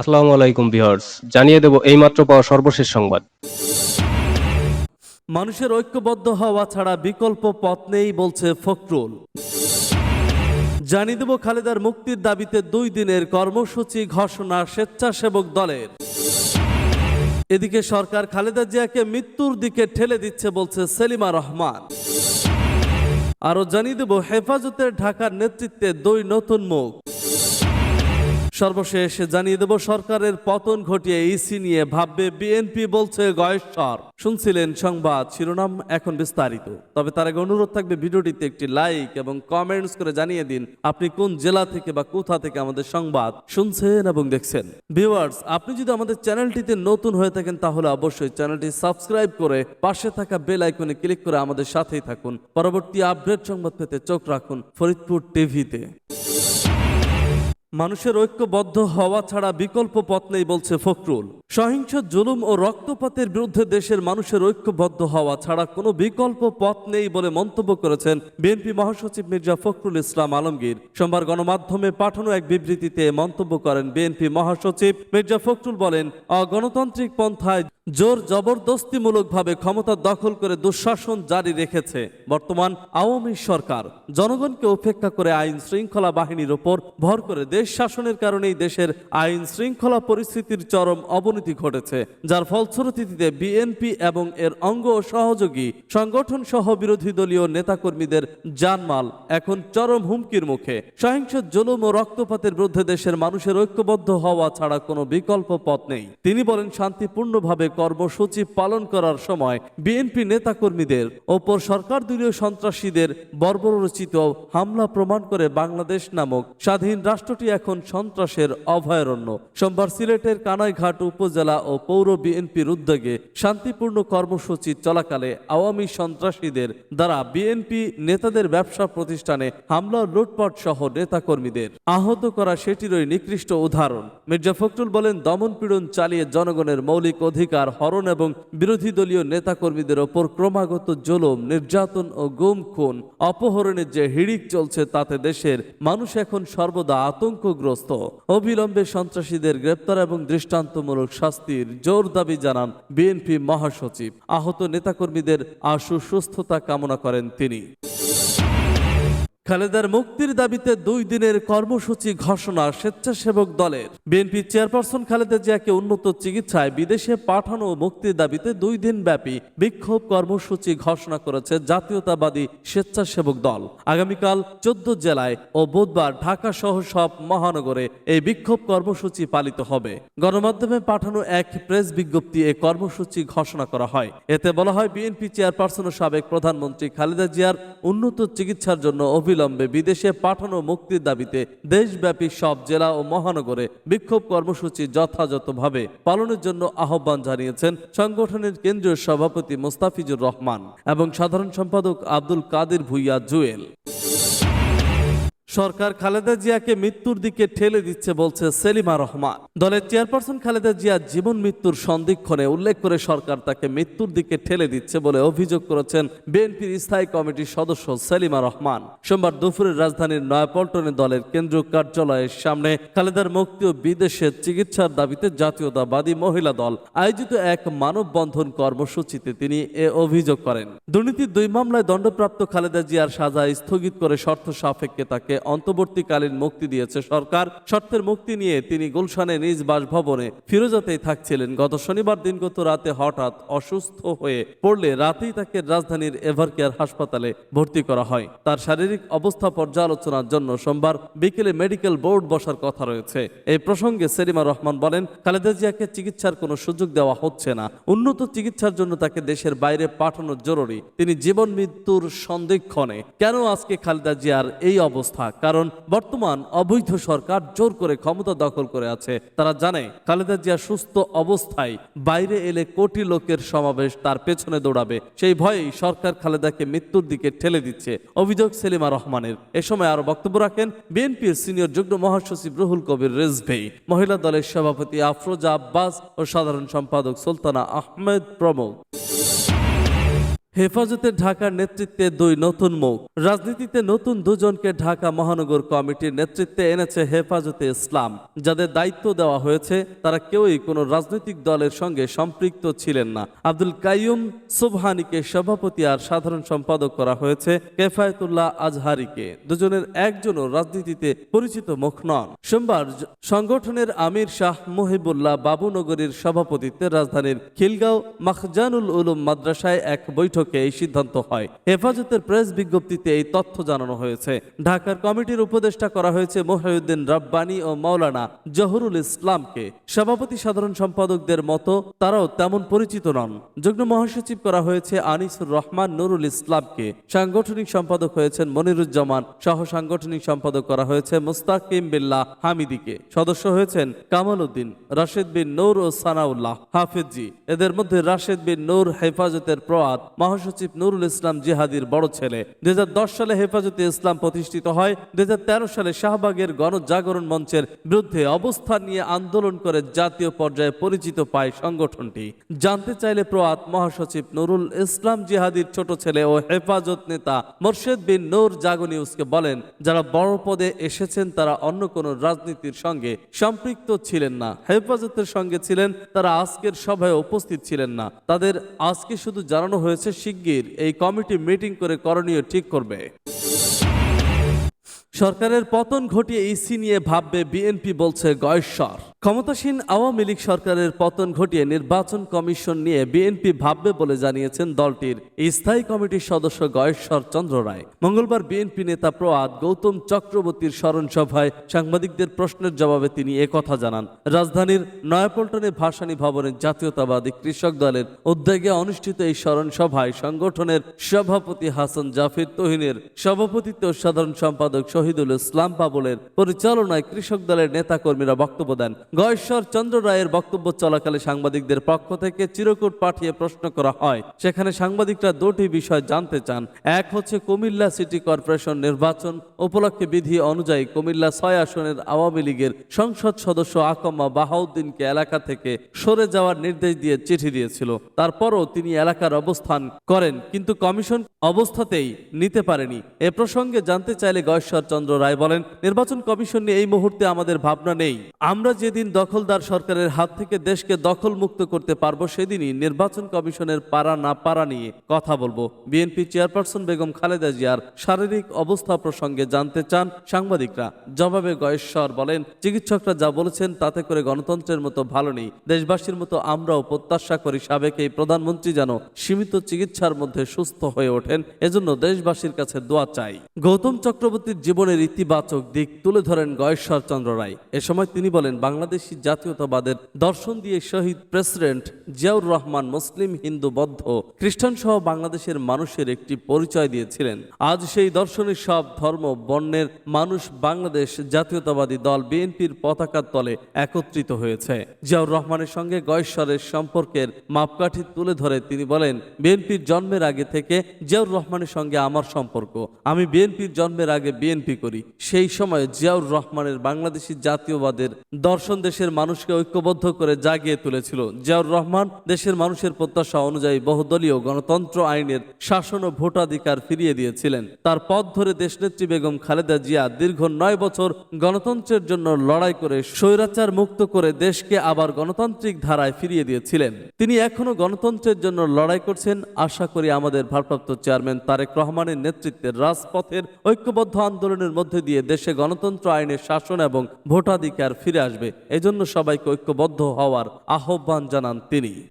আসসালামু আলাইকুম ভিউয়ার্স, জানিয়ে দেব এইমাত্র পাওয়া সর্বশেষ সংবাদ। মানুষের ঐক্যবদ্ধ হওয়া ছাড়া বিকল্প পথ নেই বলছে ফখরুল। জানিয়ে দেব খালেদার মুক্তির দাবিতে দুই দিনের কর্মসূচি ঘোষণা স্বেচ্ছাসেবক দলের। এদিকে সরকার খালেদা জিয়াকে মৃত্যুর দিকে ঠেলে দিচ্ছে বলছে সেলিমা রহমান। আরও জানিয়ে দেব হেফাজতের ঢাকার নেতৃত্বে দুই নতুন মুখ। সর্বশেষ জানিয়ে দেব, সরকারের পতন ঘটিয়ে ইসি নিয়ে ভাববে বিএনপি বলছে গয়েশ্বর। শুনছিলেন সংবাদ শিরোনাম এখন বিস্তারিত। তবে তার আগে অনুরোধ থাকবে ভিডিওটিতে একটি লাইক এবং কমেন্টস করে জানিয়ে দিন, আপনি কোন জেলা থেকে বা কোথা থেকে আমাদের সংবাদ শুনছেন এবং দেখছেন। ভিউয়ার্স, আপনি যদি আমাদের চ্যানেলটিতে নতুন হয়ে থাকেন, তাহলে অবশ্যই চ্যানেলটি সাবস্ক্রাইব করে পাশে থাকা বেল আইকনে ক্লিক করে আমাদের সাথেই থাকুন। পরবর্তী আপডেট সংবাদ পেতে চোখ রাখুন ফরিদপুর টিভিতে। মানুষের ঐক্যবদ্ধ হওয়া ছাড়া বিকল্প পথ নেই বলছে ফখরুল। সহিংস জুলুম ও রক্তপাতের বিরুদ্ধে দেশের মানুষের ঐক্যবদ্ধ হওয়া ছাড়া কোনো বিকল্প পথ নেই বলে মন্তব্য করেছেন বিএনপি মহাসচিব মির্জা ফখরুল ইসলাম আলমগীর। সোমবার গণমাধ্যমে পাঠানো এক বিবৃতিতে মন্তব্য করেন বিএনপি মহাসচিব। মির্জা ফখরুল বলেন, অগণতান্ত্রিক পন্থায় জোর জবরদস্তিমূলকভাবে ক্ষমতা দখল করে দুঃশাসন জারি রেখেছে। বর্তমান আওয়ামী সরকার জনগণকে উপেক্ষা করে আইন শৃঙ্খলা বাহিনীর ওপর ভর করে দেশ শাসনের কারণেই দেশের আইন শৃঙ্খলা পরিস্থিতির চরম অবনতি ঘটেছে, যার ফলশ্রুতিতে বিএনপি এবং এর অঙ্গ সহযোগী সংগঠন সহ বিরোধী দলীয় নেতাকর্মীদের জানমাল এখন চরম হুমকির মুখে। সহিংস জুলুম ও রক্তপাতের বিরুদ্ধে দেশের মানুষের ঐক্যবদ্ধ হওয়া ছাড়া কোনো বিকল্প পথ নেই। তিনি বলেন, শান্তিপূর্ণভাবে কর্মসূচি পালন করার সময় বিএনপি নেতাকর্মীদের ওপর সরকার দলীয় সন্ত্রাসীদের বর্বরচিত হামলা প্রমাণ করে বাংলাদেশ নামক স্বাধীন রাষ্ট্রটি এখন সন্ত্রাসের অভয়ারণ্য। সোমবার সিলেটের কানাইঘাট উপজেলা ও পৌর বিএনপির উদ্যোগে শান্তিপূর্ণ কর্মসূচি চলাকালে আওয়ামী সন্ত্রাসীদের দ্বারা বিএনপি নেতাদের ব্যবসা প্রতিষ্ঠানে হামলা, লুটপাট সহ নেতাকর্মীদের আহত করা সেটিরই নিকৃষ্ট উদাহরণ। মির্জা ফখরুল বলেন দমনপীড়ন চালিয়ে জনগণের মৌলিক অধিকার হরণ এবং বিরোধী দলীয় নেতাকর্মীদের ওপর ক্রমাগত জুলুম, নির্যাতন ও গুম, খুন, অপহরণের যে হিড়িক চলছে তাতে দেশের মানুষ এখন সর্বদা আতঙ্কগ্রস্ত অবিলম্বে সন্ত্রাসীদের গ্রেপ্তার এবং দৃষ্টান্তমূলক শাস্তির জোর দাবি জানান বিএনপি মহাসচিব। আহত নেতাকর্মীদের আশু সুস্থতা কামনা করেন তিনি। খালেদার মুক্তির দাবিতে দুই দিনের কর্মসূচি ঘোষণা স্বেচ্ছাসেবক দলের। বিএনপি চেয়ারপারসন খালেদা জিয়াকে উন্নত চিকিৎসায় বিদেশে পাঠানো মুক্তির দাবিতে দুই দিন ব্যাপী বিক্ষোভ কর্মসূচি ঘোষণা করেছে জাতীয়তাবাদী স্বেচ্ছাসেবক দল। আগামীকাল চোদ্দ জেলায় ও বুধবার ঢাকা সহ সব মহানগরে এই বিক্ষোভ কর্মসূচি পালিত হবে। গণমাধ্যমে পাঠানো এক প্রেস বিজ্ঞপ্তি এ কর্মসূচি ঘোষণা করা হয়। এতে বলা হয়, বিএনপি চেয়ারপারসন ও সাবেক প্রধানমন্ত্রী খালেদা জিয়ার উন্নত চিকিৎসার জন্য অবিলম্বে বিদেশে পাঠানো মুক্তির দাবিতে দেশব্যাপী সব জেলা ও মহানগরে বিক্ষোভ কর্মসূচি যথাযথভাবে পালনের জন্য আহ্বান জানিয়েছেন সংগঠনের কেন্দ্রীয় সভাপতি মোস্তাফিজুর রহমান এবং সাধারণ সম্পাদক আব্দুল কাদের ভুইয়া জুয়েল। সরকার খালেদা জিয়াকে মৃত্যুর দিকে ঠেলে দিচ্ছে বলছে সেলিমা রহমান। দলের চেয়ারপারসন খালেদা জিয়া জীবন মৃত্যুর সন্ধিক্ষণে উল্লেখ করে সরকার তাকে মৃত্যুর দিকে ঠেলে দিচ্ছে বলে অভিযোগ করেছেন বিএনপির স্থায়ী কমিটির সদস্য সেলিমা রহমান। সোমবার দুপুরে রাজধানীর নয়াপল্টনে দলের কেন্দ্রীয় কার্যালয়ের সামনে খালেদার মুক্তি ও বিদেশে চিকিৎসার দাবিতে জাতীয়তাবাদী মহিলা দল আয়োজিত এক মানববন্ধন কর্মসূচিতে তিনি এ অভিযোগ করেন। দুর্নীতির দুই মামলায় দণ্ডপ্রাপ্ত খালেদা জিয়ার সাজা স্থগিত করে শর্ত সাপেক্ষে তাকে অন্তর্বর্তীকালীন মুক্তি দিয়েছে সরকার। শর্তের মুক্তি নিয়ে তিনি গুলশানে নিজ বাসভবনে ফিরোজাতেই থাকছিলেন। গত শনিবার দিনগত রাতে হঠাৎ অসুস্থ হয়ে পড়লে রাতেই তাকে রাজধানীর এভারকেয়ার হাসপাতালে ভর্তি করা হয়। তার শারীরিক অবস্থা পর্যালোচনার জন্য সোমবার বিকেলে মেডিকেল বোর্ড বসার কথা রয়েছে। এই প্রসঙ্গে সেলিমা রহমান বলেন, খালেদা জিয়াকে চিকিৎসার কোনো সুযোগ দেওয়া হচ্ছে না। উন্নত চিকিৎসার জন্য তাকে দেশের বাইরে পাঠানো জরুরি। তিনি জীবন মৃত্যুর সন্দিক্ষণে কেন আজকে খালেদা জিয়ার এই অবস্থা? কারণ বর্তমান অবৈধ সরকার জোর করে ক্ষমতা দখল করে আছে। তারা জানে খালেদা জিয়া সুস্থ অবস্থায় বাইরে এলে কোটি লোকের সমাবেশ তার পেছনে দৌড়াবে। সেই ভয়েই সরকার খালেদাকে মৃত্যুর দিকে ঠেলে দিচ্ছে, অভিযোগ সেলিমা রহমানের। এ সময় আরও বক্তব্য রাখেন বিএনপির সিনিয়র যুগ্ম মহাসচিব রুহুল কবির রেজভেই মহিলা দলের সভাপতি আফরোজা আব্বাস ও সাধারণ সম্পাদক সুলতানা আহমেদ প্রমুখ। হেফাজতে ঢাকার নেতৃত্বে দুই নতুন মুখ। রাজনীতিতে নতুন দুজনকে ঢাকা মহানগর কমিটির নেতৃত্বে এনেছে হেফাজতে ইসলাম। যাদের দায়িত্ব দেওয়া হয়েছে, তারা কেউই কোনো রাজনৈতিক দলের সঙ্গে সম্পৃক্ত ছিলেন না। আব্দুল কাইয়ুম সুবহানিকে সভাপতি আর সাধারণ সম্পাদক করা হয়েছে কেফায়তুল্লাহ আজহারিকে। দুজনের একজনও রাজনীতিতে পরিচিত মুখ নন। সোমবার সংগঠনের আমির শাহ মহিবুল্লাহ বাবুনগরীর সভাপতিত্বে রাজধানীর খিলগাঁও মাখজানুল উলুম মাদ্রাসায় এক বৈঠকে এই সিদ্ধান্ত হয়। হেফাজতের প্রেস বিজ্ঞপ্তিতে এই তথ্য জানানো হয়েছে। ঢাকার কমিটির উপদেষ্টা করা হয়েছে মহিউদ্দিন রাব্বানি ও মাওলানা জহুরুল ইসলামকে। সভাপতি সাধারণ সম্পাদকদের মতো তারাও তেমন পরিচিত নন। যুগ্ম মহাসচিব করা হয়েছে আনিসুর রহমান নুরুল ইসলামকে। সাংগঠনিক সম্পাদক হয়েছেন মনিরুজ্জামান। সহ সাংগঠনিক সম্পাদক করা হয়েছে মুস্তাকিম বিল্লাহ হামিদিকে। সদস্য হয়েছেন কামাল উদ্দিন, রাশেদ বিন নৌর ও সানাউল্লাহ হাফিজি। এদের মধ্যে রাশেদ বিন নূর হেফাজতের প্রয়াত মহাসচিব নুরুল ইসলাম জিহাদির বড় ছেলে। দুই হাজার দশ সালে হেফাজতে ইসলাম প্রতিষ্ঠিত হয়। দুই সালে শাহবাগের গণজাগরণ মঞ্চের বিরুদ্ধে অবস্থান নিয়ে আন্দোলন করে জাতীয় পর্যায়ে পরিচিত পায় সংগঠনটি। জানতে চাইলে প্রয়াত মহাসচিব নুরুল ইসলাম জিহাদির ছোট ছেলে ও হেফাজত নেতা মোর্শেদ বিন নূর জাগো নিউজকে বলেন, যারা বড় পদে এসেছেন, তারা অন্য কোনো রাজনীতির সঙ্গে সম্পৃক্ত ছিলেন না। হেফাজতের সঙ্গে ছিলেন, তারা আজকের সভায় উপস্থিত ছিলেন না। তাদের আজকে শুধু জানানো হয়েছে শিগগির এই কমিটি মিটিং করে করণীয় ঠিক করবে। সরকারের পতন ঘটিয়ে ইসি নিয়ে ভাববে বিএনপি বলছে গয়েশ্বর। ক্ষমতাসীন আওয়ামী লীগ সরকারের পতন ঘটিয়ে নির্বাচন কমিশন নিয়ে বিএনপি ভাববে বলে জানিয়েছেন দলটির স্থায়ী কমিটির সদস্য গয়েশ্বর চন্দ্র রায়। মঙ্গলবার বিএনপি নেতা প্রয়াত গৌতম চক্রবর্তীর স্মরণ সভায় সাংবাদিকদের প্রশ্নের জবাবে তিনি একথা জানান। রাজধানীর নয়াপল্টনে ভাসানী ভবনের জাতীয়তাবাদী কৃষক দলের উদ্যোগে অনুষ্ঠিত এই স্মরণ সভায় সংগঠনের সভাপতি হাসান জাফির তহিনের সভাপতিত্ব সাধারণ সম্পাদক শহীদুল ইসলাম বাবুলের পরিচালনায় কৃষক দলের নেতাকর্মীরা বক্তব্য দেন। গয়েশ্বর চন্দ্র রায়ের বক্তব্য চলাকালে সাংবাদিকদের পক্ষ থেকে চিরকুট পাঠিয়ে প্রশ্ন করা হয়, সেখানে সাংবাদিকরা দুটি বিষয় জানতে চান। এক হচ্ছে কুমিল্লা সিটি কর্পোরেশন নির্বাচন উপলক্ষে বিধি অনুযায়ী কুমিল্লা ছয় আসনের আওয়ামী লীগের সংসদ সদস্য আকম্মা বাহাউদ্দিনকে এলাকা থেকে সরে যাওয়ার নির্দেশ দিয়ে চিঠি দিয়েছিল। তারপরও তিনি এলাকার অবস্থান করেন, কিন্তু কমিশন অবস্থাতেই নিতে পারেনি। এ প্রসঙ্গে জানতে চাইলে গয়েশ্বর চন্দ্র রায় বলেন, নির্বাচন কমিশন নিয়ে এই মুহূর্তে আমাদের ভাবনা নেই। আমরা যেদিন দখলদার সরকারের হাত থেকে দেশকে দখল মুক্ত করতে পারব, সেদিনই নির্বাচন কমিশনের পারা না পারা নিয়ে কথা বলব। বিএনপি চেয়ারপারসন বেগম খালেদা জিয়ার শারীরিক অবস্থা প্রসঙ্গে জানতে চান সাংবাদিকরা। জবাবে গয়েশ্বর বলেন, চিকিৎসকরা যা বলেছেন তাতে করে গণতন্ত্রের মতো ভালো নেই। দেশবাসীর মতো আমরাও প্রত্যাশা করি সাবেক এই প্রধানমন্ত্রী যেন সীমিত চিকিৎসার মধ্যে সুস্থ হয়ে ওঠেন। এজন্য দেশবাসীর কাছে দোয়া চাই। গৌতম চক্রবর্তীর জীবনের ইতিবাচক দিক তুলে ধরেন গয়েশ্বর চন্দ্র রায়। এ সময় তিনি বলেন বাংলাদেশি জাতীয়তাবাদের দর্শন দিয়ে শহীদ প্রেসিডেন্ট জিয়াউর রহমান মুসলিম হিন্দু বৌদ্ধ খ্রিস্টান সহ বাংলাদেশের মানুষের একটি পরিচয় দিয়েছিলেন। আজ সেই দর্শনের সব ধর্ম, বর্ণের মানুষ বাংলাদেশ জাতীয়তাবাদী দল বিএনপির পতাকার তলে একত্রিত হয়েছে। জিয়াউর রহমানের সঙ্গে গয়েশ্বরের সম্পর্কের মাপকাঠি তুলে ধরে তিনি বলেন, বিএনপির জন্মের আগে থেকে জিয়াউর রহমানের সঙ্গে আমার সম্পর্ক। আমি বিএনপির জন্মের আগে বিএনপি করি। সেই সময় জিয়াউর রহমানের বাংলাদেশি জাতীয়বাদের দর্শন দেশের মানুষকে ঐক্যবদ্ধ করে জাগিয়ে তুলেছিল, জিয়াউর রহমান দেশের মানুষের প্রত্যাশা অনুযায়ী বহুদলীয় গণতন্ত্র আইনের শাসন ও ভোটাধিকার ফিরিয়ে দিয়েছিলেন। তার পথ ধরে দেশনেত্রী বেগম খালেদা জিয়া দীর্ঘ নয় বছর গণতন্ত্রের জন্য লড়াই করে স্বৈরাচার মুক্ত করে দেশকে আবার গণতান্ত্রিক ধারায় ফিরিয়ে দিয়েছিলেন। তিনি এখনও গণতন্ত্রের জন্য লড়াই করছেন। আশা করি আমাদের ভারপ্রাপ্ত চেয়ারম্যান তারেক রহমানের নেতৃত্বের রাজপথের ঐক্যবদ্ধ আন্দোলনের মধ্যে দিয়ে দেশে গণতন্ত্র আইনের শাসন এবং ভোটাধিকার ফিরে আসবে। এজন্য সবাইকে ঐক্যবদ্ধ হওয়ার আহ্বান জানান তিনি।